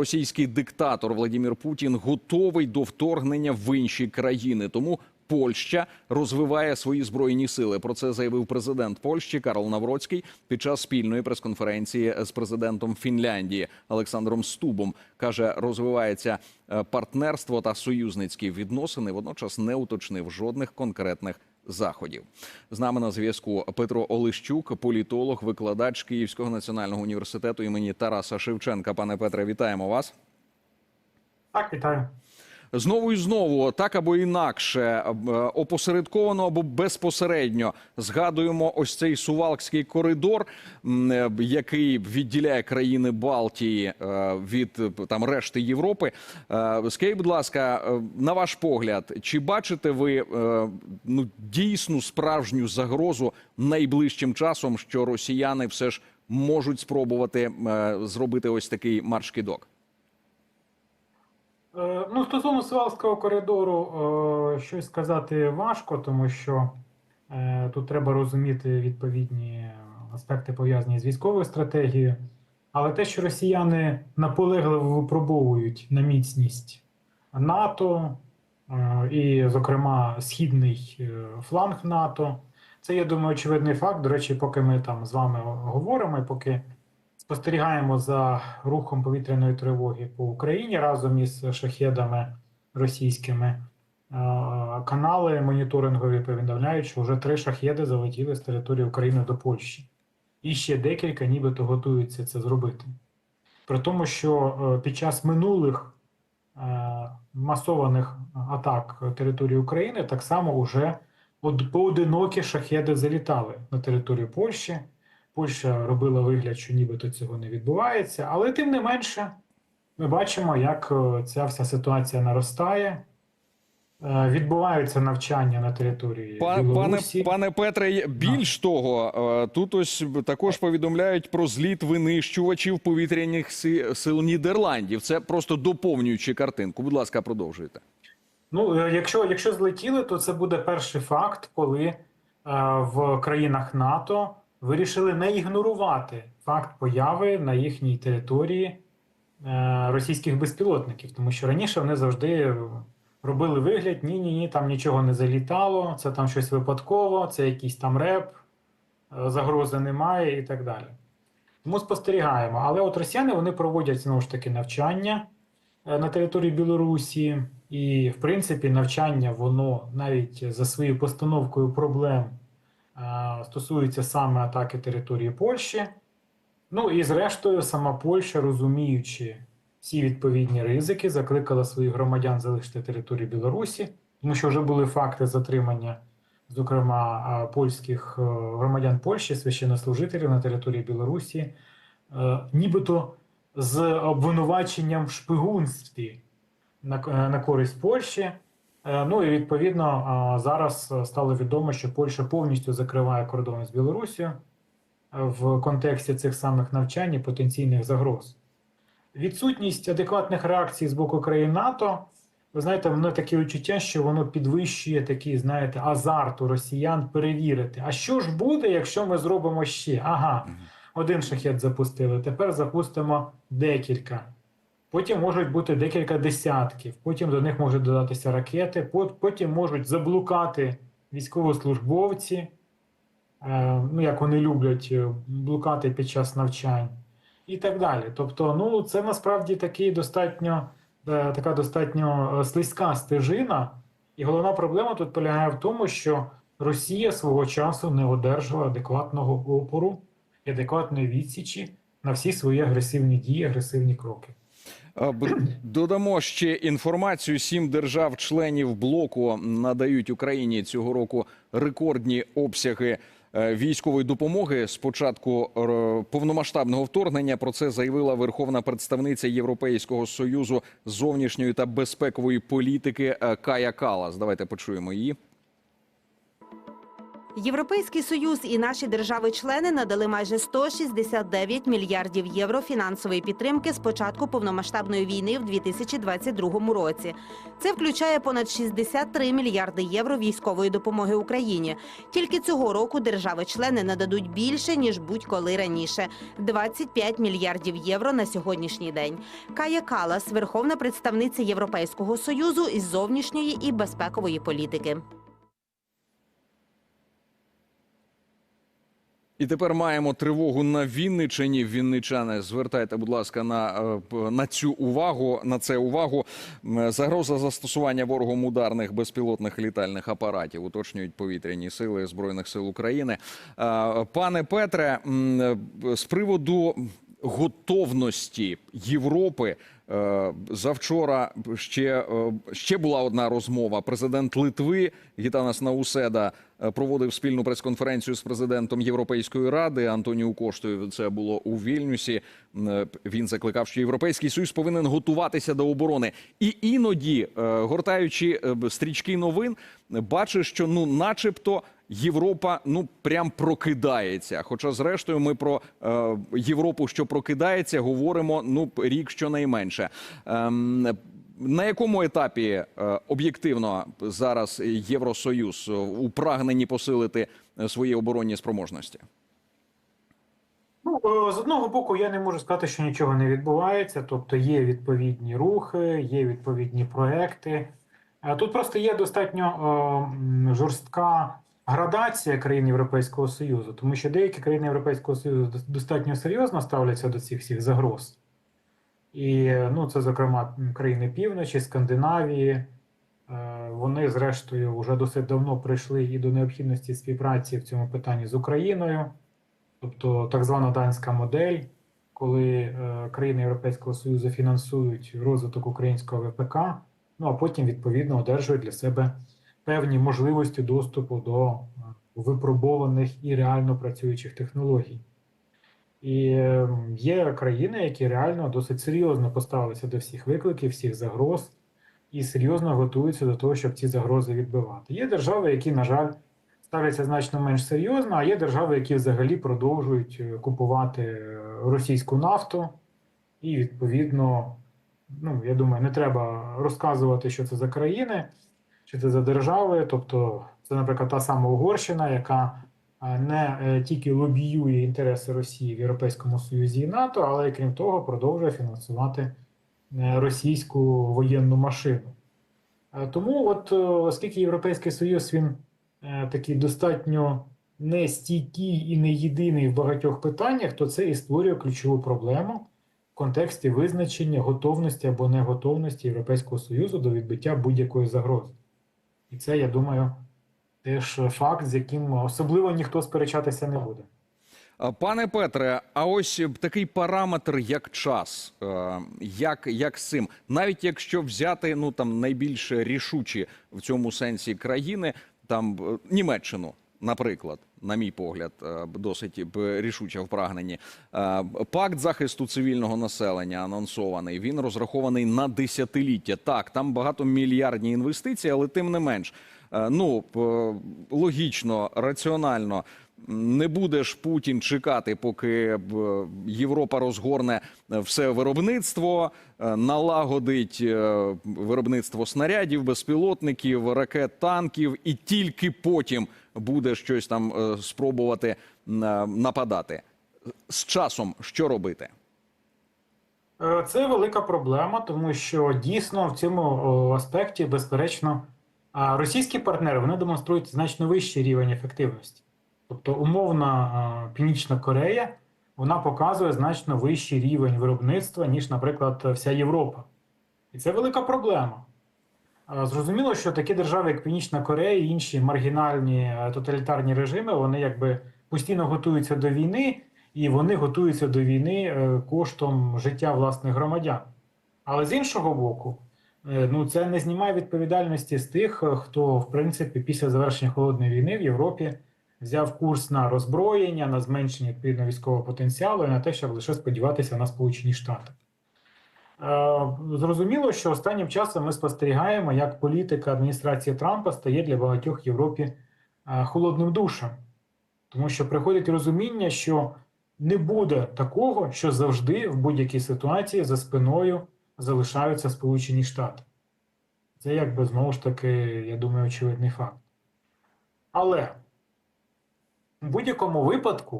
Російський диктатор Владимир Путін готовий до вторгнення в інші країни. Тому Польща розвиває свої збройні сили. Про це заявив президент Польщі Карл Навроцький під час спільної прес-конференції з президентом Фінляндії Олександром Стубом. каже, розвивається е, партнерство та союзницькі відносини. Водночас не уточнив жодних конкретних заходів. З нами на зв'язку Петро Олещук, політолог, викладач Київського національного університету імені Тараса Шевченка. Пане Петре, вітаємо вас. Так, вітаю. Знову і знову, так або інакше, е, опосередковано або безпосередньо згадуємо ось цей сувалкський коридор, е, який відділяє країни Балтії е, від там решти Європи. Скажіть, будь ласка, на ваш погляд, чи бачите ви ну дійсну справжню загрозу найближчим часом, що росіяни все ж можуть спробувати зробити ось такий марш-кидок? Е, Ну, стосовно Сувалського коридору, е, щось сказати важко, тому що е, тут треба розуміти відповідні аспекти пов'язані з військовою стратегією. Але те, що росіяни наполегливо випробовують на міцність НАТО е, і, зокрема, східний е, фланг НАТО, це, я думаю, очевидний факт. До речі, поки ми там з вами говоримо, і поки спостерігаємо за рухом повітряної тривоги по Україні разом із шахедами російськими. Канали моніторингові повідомляють, що вже три шахеди залетіли з території України до Польщі. І ще декілька нібито готуються це зробити. При тому, що е, під час минулих е, масованих атак території України так само вже поодинокі шахеди залітали на територію Польщі. Польща робила вигляд, що нібито цього не відбувається, але тим не менше, ми бачимо, як е, ця вся ситуація наростає. Е, Відбуваються навчання на території Па- Пане, пане Петре, більш того, е, тут ось також повідомляють про зліт винищувачів повітряних сил Нідерландів. Це просто доповнюючи картинку. Будь ласка, продовжуйте. Ну, якщо, якщо злетіли, то це буде перший факт, коли в країнах НАТО вирішили не ігнорувати факт появи на їхній території е, російських безпілотників, тому що раніше вони завжди робили вигляд: ні, ні, ні, там нічого не залітало, це там щось випадково, це якийсь там реп, е, загрози немає і так далі. Тому спостерігаємо. Але от росіяни вони проводять знову ж таки навчання е, на території Білорусі, і, в принципі, навчання воно навіть за своєю постановкою проблем стосується саме атаки території Польщі. Ну і зрештою, сама Польща, розуміючи всі відповідні ризики, закликала своїх громадян залишити територію Білорусі, тому що вже були факти затримання, зокрема, е, польських е, громадян Польщі, священнослужителів на території Білорусі, е, нібито з обвинуваченням в шпигунстві на, е, на користь Польщі. Е, Ну і відповідно е, зараз е, стало відомо, що Польща повністю закриває кордони з Білорусією е, в контексті цих самих навчань і потенційних загроз. Відсутність адекватних реакцій з боку країн НАТО. Ви знаєте, воно таке відчуття, що воно підвищує такий, знаєте, азарт у росіян перевірити. А що ж буде, якщо ми зробимо ще? Ага, один шахет запустили, тепер запустимо декілька. Потім можуть бути декілька десятків, потім до них можуть додатися ракети, потім можуть заблукати військовослужбовці, е, ну як вони люблять е, блукати під час навчань, і так далі. Тобто, ну це насправді такий достатньо, е, така достатньо слизька стежина. І головна проблема тут полягає в тому, що Росія свого часу не одержала адекватного опору і адекватної відсічі на всі свої агресивні дії, агресивні кроки. Додамо ще інформацію. Сім держав-членів блоку надають Україні цього року рекордні обсяги е, військової допомоги з початку е, повномасштабного вторгнення. Про це заявила верховна представниця Європейського союзу зовнішньої та безпекової політики е, Кая Калас. Давайте почуємо її. Європейський союз і наші держави-члени надали майже 169 мільярдів євро фінансової підтримки з початку повномасштабної війни в 2022 році. Це включає понад 63 мільярди євро військової допомоги Україні. Тільки цього року держави-члени нададуть більше ніж будь-коли раніше 25 мільярдів євро на сьогоднішній день. Кая Калас, верховна представниця Європейського союзу із зовнішньої і безпекової політики. І тепер маємо тривогу на Вінниччині. Вінничани, звертайте, будь ласка, на, е, на цю увагу. На це увагу. Загроза застосування ворогом ударних безпілотних літальних апаратів уточнюють повітряні сили збройних сил України. Е, Пане Петре, е, з приводу готовності Європи. е, Завчора ще, е, ще була одна розмова. Президент Литви Гітанас Науседа е, проводив спільну прес-конференцію з президентом Європейської ради Антоніу Коштою. Це було у Вільнюсі. Е, Він закликав, що Європейський Союз повинен готуватися до оборони. І іноді, е, гортаючи е, стрічки новин, бачиш, що ну, начебто. Європа ну прям прокидається. Хоча, зрештою, ми про е, Європу, що прокидається, говоримо ну рік щонайменше. Ем, на якому етапі е, об'єктивно зараз Євросоюз у прагненні посилити е, свої оборонні спроможності? Ну, е, з одного боку, я не можу сказати, що нічого не відбувається. Тобто є відповідні рухи, є відповідні проекти. Тут просто є достатньо е, жорстка градація країн Європейського Союзу, тому що деякі країни Європейського Союзу достатньо серйозно ставляться до цих всіх загроз. І ну, це, зокрема, країни півночі, Скандинавії. Е, Вони, зрештою, вже досить давно прийшли і до необхідності співпраці в цьому питанні з Україною. Тобто так звана данська модель, коли е, країни Європейського Союзу фінансують розвиток українського ВПК, ну а потім відповідно одержують для себе певні можливості доступу до е, випробованих і реально працюючих технологій. І е, є країни, які реально досить серйозно поставилися до всіх викликів, всіх загроз, і серйозно готуються до того, щоб ці загрози відбивати. Є держави, які, на жаль, ставляться значно менш серйозно, а є держави, які взагалі продовжують е, купувати е, російську нафту, і відповідно, ну я думаю, не треба розказувати, що це за країни, що це за держави. Тобто, це, наприклад, та сама Угорщина, яка не е, тільки лобіює інтереси Росії в Європейському Союзі і НАТО, але й крім того, продовжує фінансувати е, російську воєнну машину. Е, Тому, от оскільки Європейський Союз він такий достатньо не стійкий і не єдиний в багатьох питаннях, то це і створює ключову проблему в контексті визначення готовності або неготовності Європейського Союзу до відбиття будь-якої загрози. І це, я думаю, теж факт, з яким особливо ніхто сперечатися не буде. Пане Петре, а ось е, такий параметр, як час, е, як, як з цим, навіть якщо взяти ну там найбільш рішучі в цьому сенсі країни, там е, Німеччину, наприклад, на мій погляд, досить рішуче в прагненні. Пакт захисту цивільного населення анонсований. Він розрахований на десятиліття. Так, там багатомільярдні інвестиції, але тим не менш, ну логічно, раціонально. Не будеш Путін чекати, поки Європа розгорне все виробництво, е, налагодить е, виробництво снарядів, безпілотників, ракет, танків, і тільки потім буде щось там е, спробувати е, нападати. З часом що робити? Е, Це велика проблема, тому що дійсно в цьому аспекті, безперечно, а, російські партнери вони демонструють значно вищий рівень ефективності. Тобто, умовна Північна Корея вона показує значно вищий рівень виробництва, ніж, наприклад, вся Європа. І це велика проблема. Зрозуміло, що такі держави, як Північна Корея і інші маргінальні е, тоталітарні режими, вони якби постійно готуються до війни, і вони готуються до війни е, коштом життя власних громадян. Але з іншого боку, е, ну це не знімає відповідальності з тих, е, хто, в принципі, після завершення холодної війни в Європі взяв курс на роззброєння, на зменшення відповідно військового потенціалу і на те, щоб лише сподіватися на Сполучені Штати. Е, Зрозуміло, що останнім часом ми спостерігаємо, як політика адміністрації Трампа стає для багатьох в Європі е, холодним душем, тому що приходить розуміння, що не буде такого, що завжди в будь-якій ситуації за спиною залишаються Сполучені Штати. Це якби знову ж таки, я думаю, очевидний факт. Але в будь-якому випадку,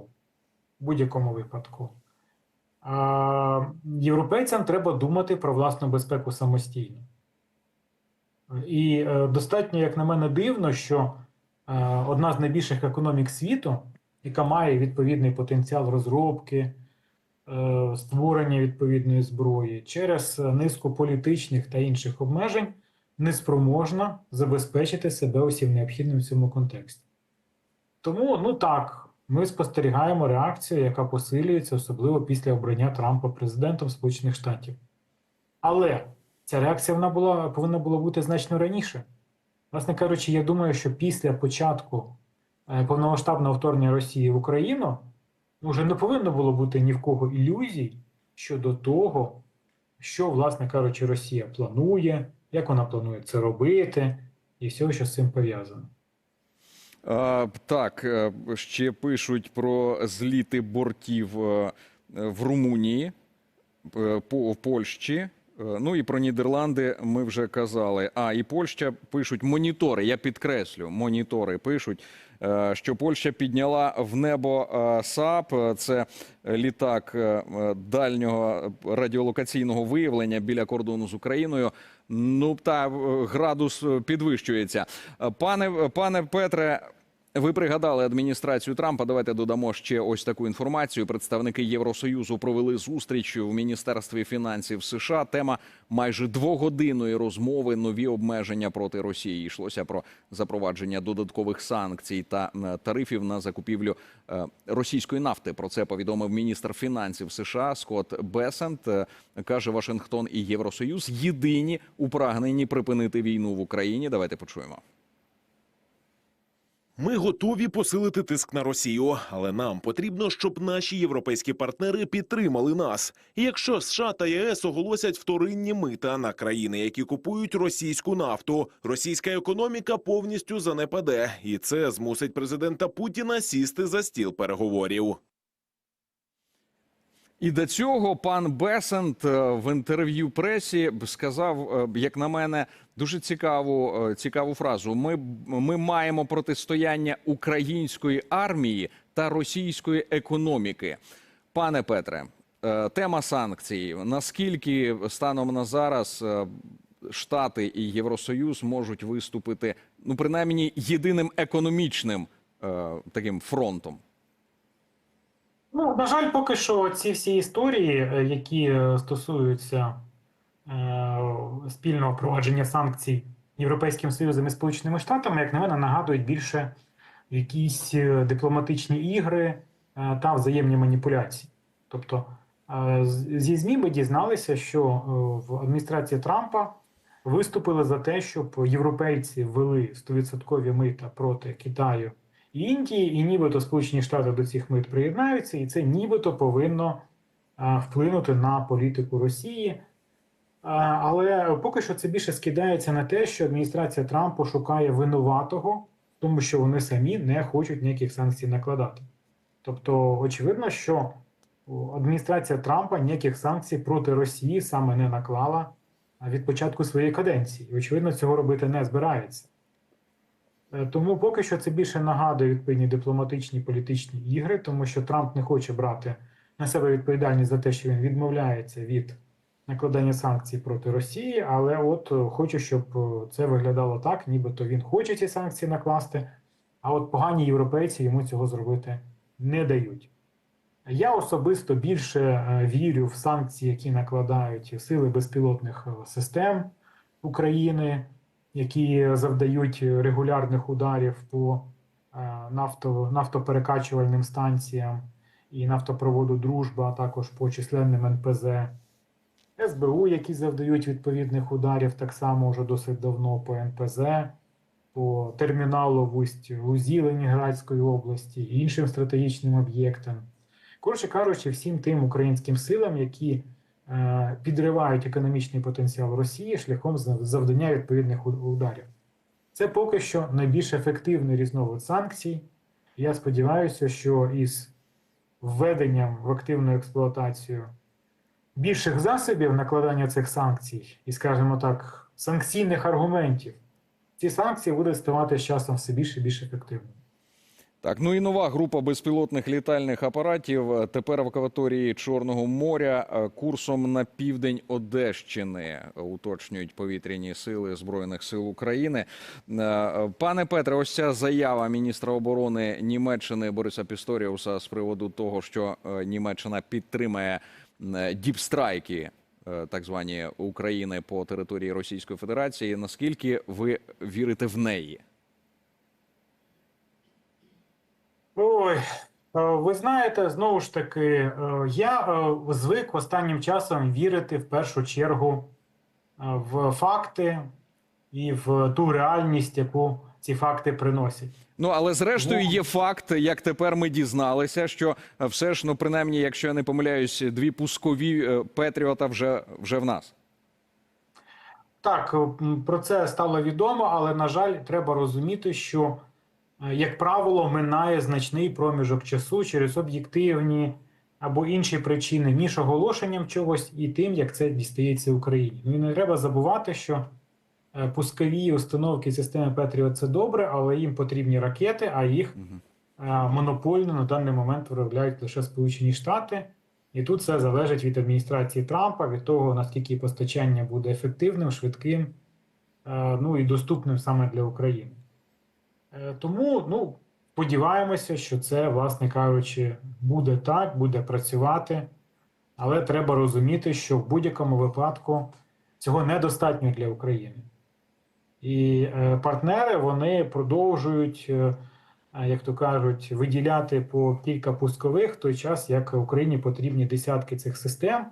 в будь-якому випадку, а, європейцям треба думати про власну безпеку самостійно. І е, достатньо, як на мене, дивно, що е, одна з найбільших економік світу, яка має відповідний потенціал розробки, створення відповідної зброї, через низку політичних та інших обмежень не спроможна забезпечити себе усім необхідним в цьому контексті. Тому, ну так, ми спостерігаємо реакцію, яка посилюється, особливо після обрання Трампа президентом Сполучених Штатів. Але ця реакція вона була, повинна була бути значно раніше. Власне кажучи, я думаю, що після початку е, повномасштабного вторгнення Росії в Україну ну, вже не повинно було бути ні в кого ілюзій щодо того, що, власне кажучи, Росія планує, як вона планує це робити, і всього, що з цим пов'язано. Так, е, ще пишуть про зліти бортів е, в Румунії, е, по- Польщі. Е, Ну і про Нідерланди ми вже казали. А і Польща пишуть монітори. Я підкреслю, монітори пишуть, е, що Польща підняла в небо е, САП. Це літак дальнього радіолокаційного виявлення біля кордону з Україною. Ну та градус підвищується. Пане пане Петре. Ви пригадали адміністрацію Трампа. Давайте додамо ще ось таку інформацію. Представники Євросоюзу провели зустріч в міністерстві фінансів США. Тема майже двогодинної розмови. Нові обмеження проти Росії. Йшлося про запровадження додаткових санкцій та е, тарифів на закупівлю е, російської нафти. Про це повідомив міністр фінансів США Скотт Бесент. Е, Каже Вашингтон і Євросоюз єдині у прагненні припинити війну в Україні. Давайте почуємо. Ми готові посилити тиск на Росію, але нам потрібно, щоб наші європейські партнери підтримали нас. Якщо США та ЄС оголосять вторинні мита на країни, які купують російську нафту, російська економіка повністю занепаде, і це змусить президента Путіна сісти за стіл переговорів. І до цього пан Бесент е, в інтерв'ю пресі сказав, е, як на мене, дуже цікаву, е, цікаву фразу. Ми, ми маємо протистояння української армії та російської економіки. Пане Петре, тема санкцій. Наскільки станом на зараз Штати і Євросоюз можуть виступити, ну принаймні, єдиним економічним таким фронтом? Ну, на жаль, поки що ці всі історії, е, які е, стосуються е, спільного провадження санкцій Європейським Союзом і Сполученими Штатами, як на мене, нагадують більше якісь е, дипломатичні ігри е, та взаємні маніпуляції. Тобто е, зі ЗМІ ми дізналися, що в адміністрації Трампа виступили за те, щоб європейці ввели 100% мита проти Китаю Індії, і нібито Сполучені Штати до цих мит приєднаються, і це нібито повинно вплинути на політику Росії. Але поки що це більше скидається на те, що адміністрація Трампа шукає винуватого, тому що вони самі не хочуть ніяких санкцій накладати. Тобто, очевидно, що адміністрація Трампа ніяких санкцій проти Росії саме не наклала від початку своєї каденції. Очевидно, цього робити не збирається. Е, Тому поки що це більше нагадує відповідні дипломатичні політичні ігри, тому що Трамп не хоче брати на себе відповідальність за те, що він відмовляється від накладання санкцій проти Росії, але от е, хоче, щоб е, це виглядало так, нібито він хоче ці санкції накласти, а от погані європейці йому цього зробити не дають. Я особисто більше вірю в санкції, які накладають сили безпілотних систем України, які завдають регулярних ударів по е, нафто, нафтоперекачувальним станціям і нафтопроводу Дружба, а також по численним НПЗ, СБУ, які завдають відповідних ударів так само вже досить давно по НПЗ, по терміналу в усть Лузі Леніградської області і іншим стратегічним об'єктам. Коротше кажучи, всім тим українським силам, які підривають економічний потенціал Росії шляхом завдання відповідних ударів. Це поки що найбільш ефективний різновид санкцій. Я сподіваюся, що із введенням в активну експлуатацію більших засобів накладання цих санкцій і, скажімо так, санкційних аргументів, ці санкції будуть ставати з часом все більше і більш ефективними. Так, ну і нова група безпілотних літальних апаратів е, тепер в акваторії Чорного моря е, курсом на південь Одещини е, уточнюють повітряні сили збройних сил України. Пане Петре, ось ця заява міністра оборони Німеччини Бориса Пісторіуса з приводу того, що Німеччина підтримає діпстрайки. Так звані України по території Російської Федерації. Наскільки ви вірите в неї? Ой, е, ви знаєте, знову ж таки, е, я е, звик останнім часом вірити в першу чергу в факти і в ту реальність, яку ці факти приносять. Ну але зрештою є факт, як тепер ми дізналися, що все ж ну принаймні, якщо я не помиляюсь, дві пускові Петріота вже вже в нас. Так, про це стало відомо, але на жаль, треба розуміти, що, як правило, минає значний проміжок часу через об'єктивні або інші причини між оголошенням чогось і тим, як це дістається Україні. Ну і не треба забувати, що е, пускові установки системи Петріот це добре, але їм потрібні ракети, а їх е, монопольно на даний момент виробляють лише Сполучені Штати. І тут все залежить від адміністрації Трампа, від того, наскільки постачання буде ефективним, швидким, е, ну і доступним саме для України. Е, Тому ну, сподіваємося, що це, власне кажучи, буде так, буде працювати. Але треба розуміти, що в будь-якому випадку цього недостатньо для України. І е, партнери вони продовжують, е, як то кажуть, виділяти по кілька пускових в той час, як Україні потрібні десятки цих систем,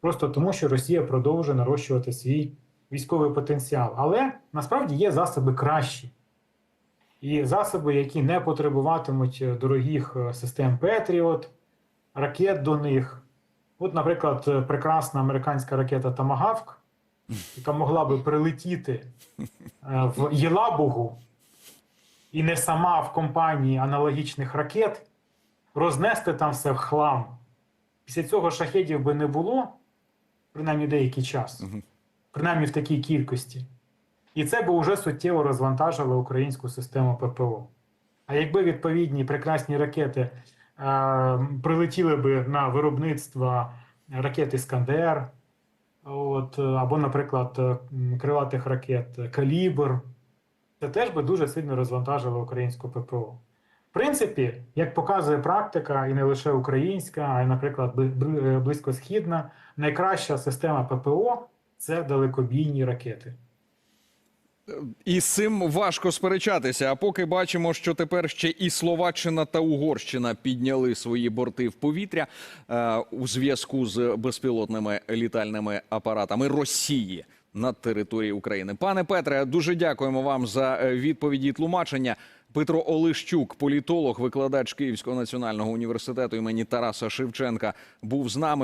просто тому, що Росія продовжує нарощувати свій військовий потенціал. Але насправді є засоби кращі. І засоби, які не потребуватимуть е, дорогих е, систем Петріот, ракет до них. От, наприклад, е, прекрасна американська ракета Тамагавк, яка могла би прилетіти в Єлабугу і не сама в компанії аналогічних ракет, рознести там все в хлам. Після цього шахедів би не було, принаймні деякий час, принаймні в такій кількості. І це би вже суттєво розвантажило українську систему ППО. А якби відповідні прекрасні ракети е, прилетіли би на виробництво ракет Іскандер, от, або, наприклад, е, крилатих ракет Калібр, це теж би дуже сильно розвантажило українську ППО. В принципі, як показує практика, і не лише українська, а й, наприклад, е, близькосхідна, найкраща система ППО це далекобійні ракети. І з цим важко сперечатися. А поки бачимо, що тепер ще і Словаччина та Угорщина підняли свої борти в повітря е, у зв'язку з безпілотними літальними апаратами Росії над територією України. Пане Петре, дуже дякуємо вам за е, відповіді і тлумачення. Петро Олещук, політолог, викладач Київського національного університету імені Тараса Шевченка, був з нами.